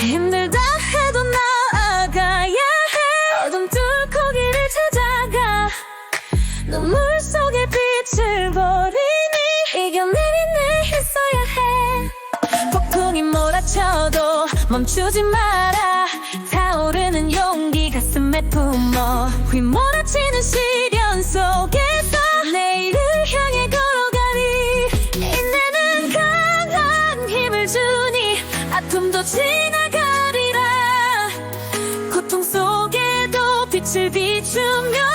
힘들다 해도 나아가야 해. 어둠 뚫고 길을 찾아가. 눈물 속에 빛을 버리니 이겨내린 내 있어야 해. 폭풍이 몰아쳐도 멈추지 마라. 타오르는 용기 가슴에 품어. 휘몰아치는 시련 속에서 내일을 향해 걸어가니. 인내는 강한 힘을 주니 아픔도 지나 고통 속에도 빛을 비추며